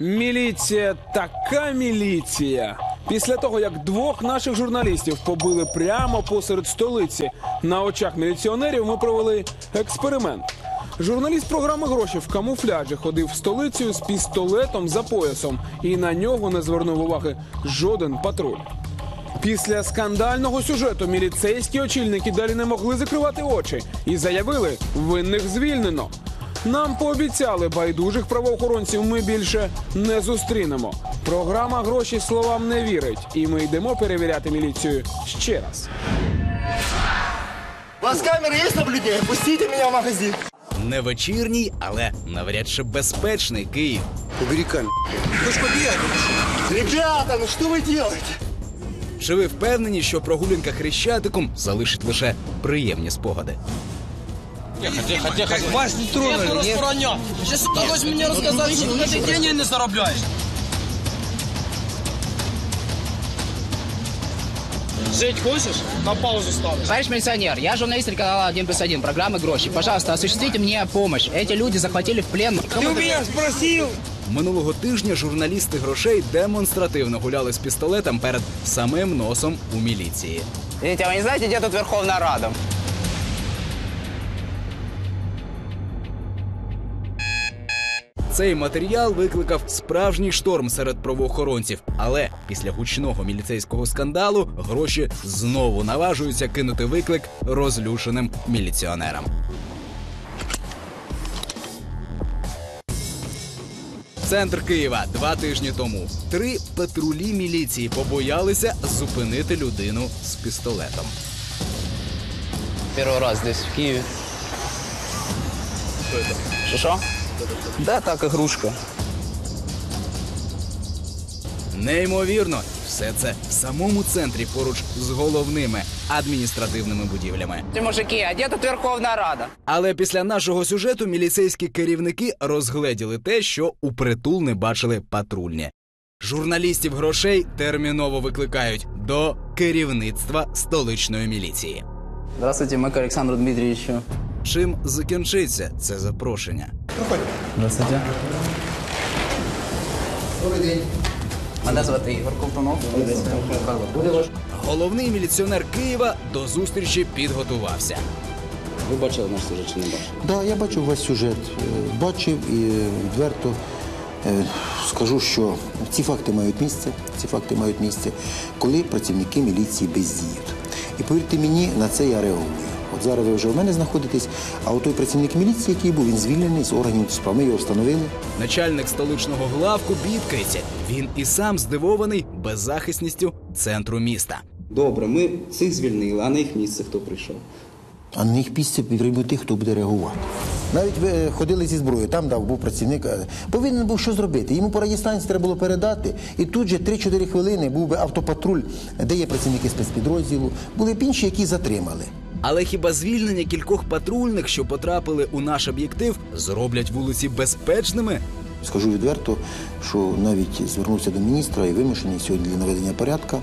Міліція, така міліція. Після того, як двох наших журналістів побили прямо посеред столиці на очах міліціонерів, ми провели експеримент. Журналіст програми гроші в камуфляжі ходив столицею з пістолетом за поясом, і на нього не звернув уваги жоден патруль. Після скандального сюжету міліцейські очільники далі не могли закривати очі і заявили, винних звільнено. Нам пообіцяли байдужих правоохоронців ми більше не зустрінемо. Програма гроші словам не вірить, і ми йдемо перевіряти міліцію ще раз. У вас камеры есть наблюдение? Пустите меня в магазин. Не вечірній, але навряд чи безпечний Київ. Убери камеру. Вы ж Ребята, ну что вы делаете? Чи ви впевнені, що прогулянка хрещатиком залишить лише приємні спогади? Тихо, тихо. Вас не тронули, нет? Сейчас ты хочешь мне рассказать, что ты деньги не заробляешь. Жить хочешь? На паузу ставишь. Товарищ милиционер, я журналист телеканала 1 плюс 1, программы «Гроши». Пожалуйста, осуществите мне помощь. Эти люди захватили в плен... Ты у меня спросил. Минулого тижня журналісти грошей демонстративно гуляли з пістолетом перед самим носом у міліції. Извините, а вы не знаете, где тут Верховная Рада? Цей матеріал викликав справжній шторм серед правоохоронців. Але після гучного міліцейського скандалу гроші знову наважуються кинути виклик розлюченим міліціонерам. Центр Києва два тижні тому. Три патрулі міліції побоялися зупинити людину з пістолетом. Первый раз здесь, в Киеве. Что это? Да, так, игрушка. Неймовірно, все це в самому центрі поруч з головними адміністративними будівлями. Ты, мужики, а где тут Верховная Рада? Але після нашого сюжету міліцейські керівники розгледіли те, що у притул не бачили патрульні. Журналістів грошей терміново викликають до керівництва столичної міліції. Здравствуйте, мы к Александру Чим закінчиться це запрошення? Здравствуйте. Мене звати Ігор Ковтунов. Головний міліціонер Києва до зустрічі підготувався. Ви бачили наш сюжет чи не бачили? Да, я бачив весь сюжет. Е, Бачив і відверто е, скажу, що ці факти мають місце. Ці факти мають місце, коли працівники міліції бездіють. І повірте мені, на це я реагую. От зараз ви вже в мене знаходитесь, а от той працівник міліції, який був, він звільнений з органів справ. Ми його встановили. Начальник столичного главку бідкається. Він і сам здивований беззахисністю центру міста. Добре, ми цих звільнили, а на їх місце хто прийшов? А на них після підтримують тих, хто буде реагувати. Навіть ви е, ходили зі зброєю, там дав був працівник. е, Повинен був що зробити. Йому по радіостанції треба було передати. І тут же 3-4 хвилини був би автопатруль, де є працівники спецпідрозділу, були б інші, які затримали. Але хіба звільнення кількох патрульних, що потрапили у наш об'єктив, зроблять вулиці безпечними? Скажу відверто, що навіть звернувся до міністра і вимушений сьогодні для наведення порядка.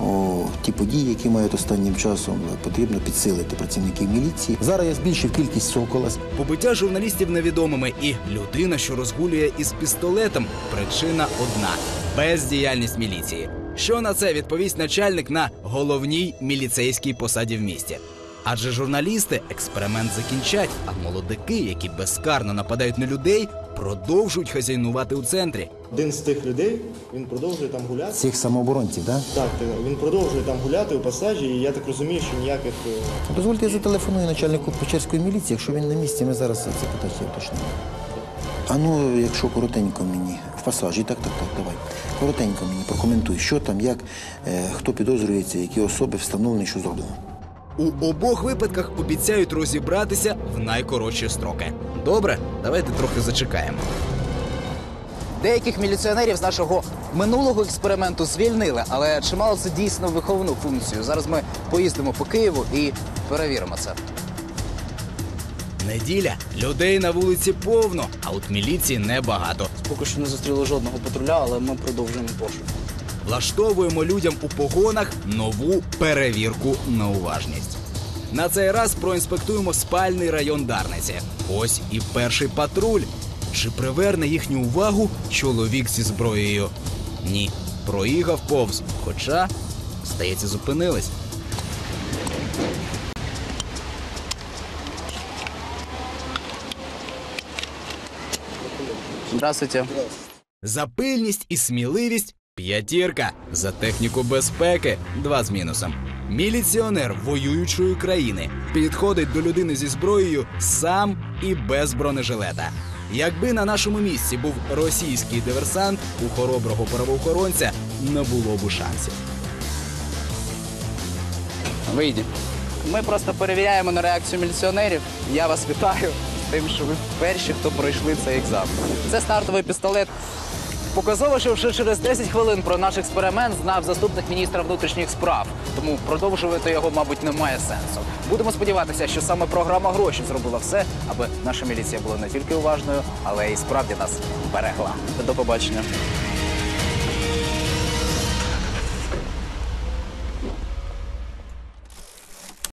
О, ті події, які мають останнім часом, потрібно підсилити працівників міліції. Зараз я збільшив кількість сокола. Побиття журналістів невідомими і людина, що розгулює із пістолетом. Причина одна бездіяльність міліції. Що на це відповість начальник на головній міліцейській посаді в місті? Адже журналісти експеримент закінчать, а молодики, які безкарно нападають на людей, продовжують хазяйнувати у центрі. Один з тих людей, він продовжує там гуляти. Цих самооборонців, так? Так, так, він продовжує там гуляти у пасажі, і я так розумію, що ніяких е, Дозвольте, я зателефоную начальнику Печерської міліції. Якщо він на місці, ми зараз це питання уточнимо. А ну, якщо коротенько мені, в пасажі, так, так, так, давай. Коротенько мені прокоментуй, що там, як, е, хто підозрюється, які особи встановлені, що зроблено. У обох випадках обіцяють розібратися в найкоротші строки. Добре, давайте трохи зачекаємо. Деяких міліціонерів з нашого минулого експерименту звільнили, але чи мало це дійсно виховну функцію? Зараз ми поїздимо по Києву і перевіримо це. Неділя людей на вулиці повно, а от міліції небагато. Поки що не зустріли жодного патруля, але ми продовжуємо пошук. Влаштовуємо людям у погонах нову перевірку на уважність. На цей раз проінспектуємо спальний район Дарниці. Ось і перший патруль. Чи приверне їхню увагу чоловік зі зброєю? Ні, проїхав повз. Хоча, здається, зупинились. Здравствуйте. За пильність і сміливість п'ятірка. За техніку безпеки два з мінусом. Міліціонер воюючої країни підходить до людини зі зброєю сам і без бронежилета. Якби на нашому місці був російський диверсант, у хороброго правоохоронця не було б шансів. Вийдіть. Ми просто перевіряємо на реакцію міліціонерів. Я вас вітаю з тим, що ви перші, хто пройшли цей екзамен. Це стартовий пістолет. Показово, що вже через 10 хвилин про наш експеримент знав заступник міністра внутрішніх справ. Тому продовжувати його, мабуть, немає сенсу. Будемо сподіватися, що саме програма гроші зробила все, аби наша міліція була не тільки уважною, але й справді нас берегла. До побачення.